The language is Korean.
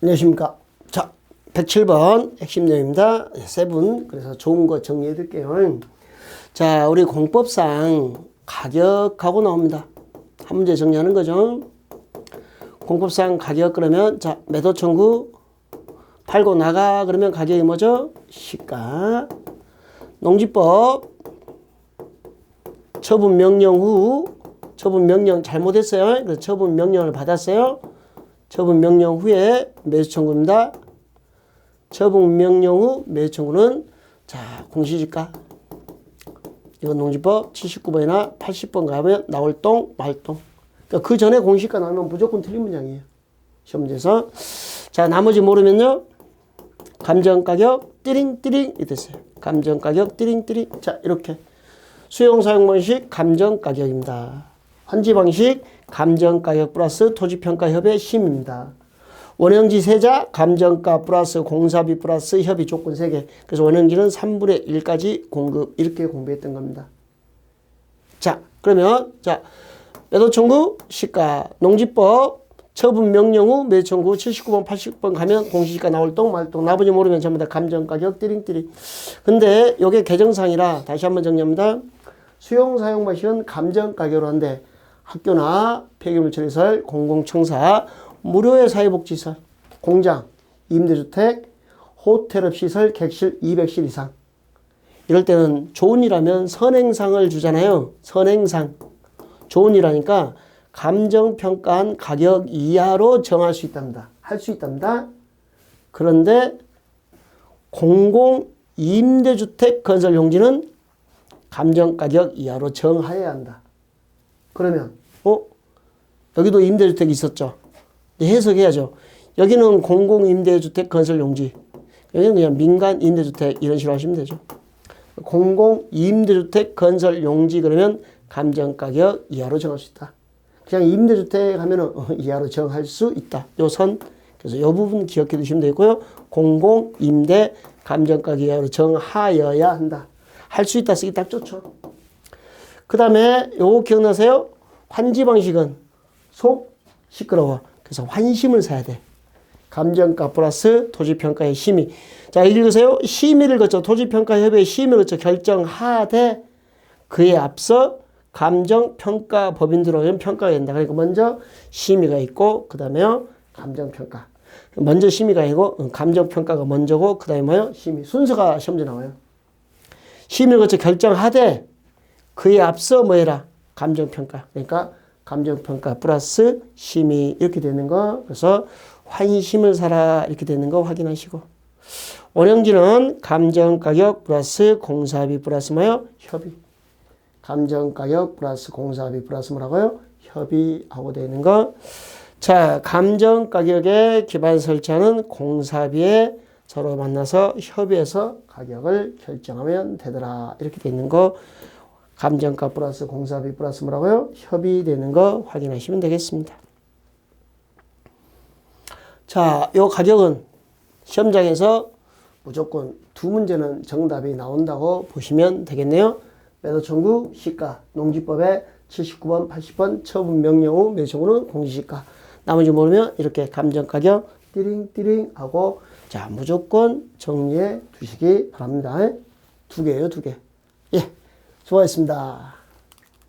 안녕하십니까. 자, 107번 핵심 내용입니다. 세분. 그래서 좋은 거 정리해 드릴게요. 자, 우리 공법상 가격하고 나옵니다. 한 문제 정리하는 거죠. 공법상 가격 그러면 자, 매도 청구 팔고 나가 그러면 가격이 뭐죠? 시가. 농지법 처분 명령 후 처분 명령 잘못했어요. 그래서 처분 명령을 받았어요. 처분 명령 후에 매수 청구입니다. 처분 명령 후 매수 청구는 자 공시지가 이건 농지법 79번이나 80번 가면 나올 똥 말똥 그러니까 그 전에 공시가 나오면 무조건 틀린 문장이에요. 시험 문제에서 자 나머지 모르면요 감정 가격 띠링띠링 이 됐어요. 감정 가격 띠링띠링 자 이렇게 수용 사용 방식 감정 가격입니다. 환지 방식 감정 가격 플러스 토지 평가 협의 심입니다. 원형지 세자 감정가 플러스 공사비 플러스 협의 조건 3개. 그래서 원형지는 3분의 1까지 공급 이렇게 공부했던 겁니다. 자, 그러면 자 매도 청구 시가 농지법 처분 명령 후 매도 청구 79번 80번 가면 공시지가 나올 똥 말똥 나머지 모르면 전부 다 감정 가격 띠링띠링. 근데 요게 개정상이라 다시 한번 정리합니다. 수용 사용 방식은 감정 가격으로 한데 학교나 폐기물 처리설, 공공청사, 무료의 사회복지시설, 공장, 임대주택, 호텔업 시설, 객실 200실 이상. 이럴 때는 좋은 일하면 선행상을 주잖아요. 선행상. 좋은 일하니까 감정평가한 가격 이하로 정할 수 있답니다. 할 수 있답니다. 그런데 공공 임대주택 건설 용지는 감정 가격 이하로 정하여야 한다. 그러면 어 여기도 임대주택이 있었죠. 해석해야죠. 여기는 공공 임대주택 건설 용지. 여기는 그냥 민간 임대주택 이런 식으로 하시면 되죠. 공공 임대주택 건설 용지 그러면 감정가격 이하로 정할 수 있다. 그냥 임대주택 하면은 어, 이하로 정할 수 있다. 요 선. 그래서 이 부분 기억해 두시면 되고요. 공공 임대 감정가격 이하로 정하여야 한다. 할 수 있다 쓰기 딱 좋죠. 그 다음에 요거 기억나세요? 환지 방식은 속 시끄러워. 그래서 환심을 사야 돼. 감정가 플러스 토지평가의 심의. 자, 읽으세요. 심의를 거쳐 토지평가협의회 심의를 거쳐 결정하되 그에 앞서 감정평가 법인들로 의한 평가가 된다. 그러니까 먼저 심의가 있고 그 다음에요. 감정평가. 먼저 심의가 아니고 어, 감정평가가 먼저고 그 다음에 뭐요? 심의. 순서가 시험제 나와요. 심의를 거쳐 결정하되 그에 앞서 뭐 해라? 감정평가. 그러니까 감정평가 플러스 심의 이렇게 되는 거. 그래서 환심을 사라 이렇게 되는 거 확인하시고. 원형지는 감정가격 플러스 공사비 플러스 뭐요? 협의. 감정가격 플러스 공사비 플러스 뭐라고요? 협의하고 되는 거. 자, 감정가격에 기반 설치하는 공사비에 서로 만나서 협의해서 가격을 결정하면 되더라. 이렇게 돼 있는 거. 감정가 플러스 공사비 플러스 뭐라고요? 협의되는 거 확인하시면 되겠습니다. 자, 요 가격은 시험장에서 무조건 두 문제는 정답이 나온다고 보시면 되겠네요. 매도 청구 시가 농지법의 79번, 80번 처분 명령 후 매수는 공시시가 나머지 모르면 이렇게 감정 가격 띠링띠링 하고 자 무조건 정리해 두시기 바랍니다. 두 개예요, 두 개. 예, 수고하셨습니다.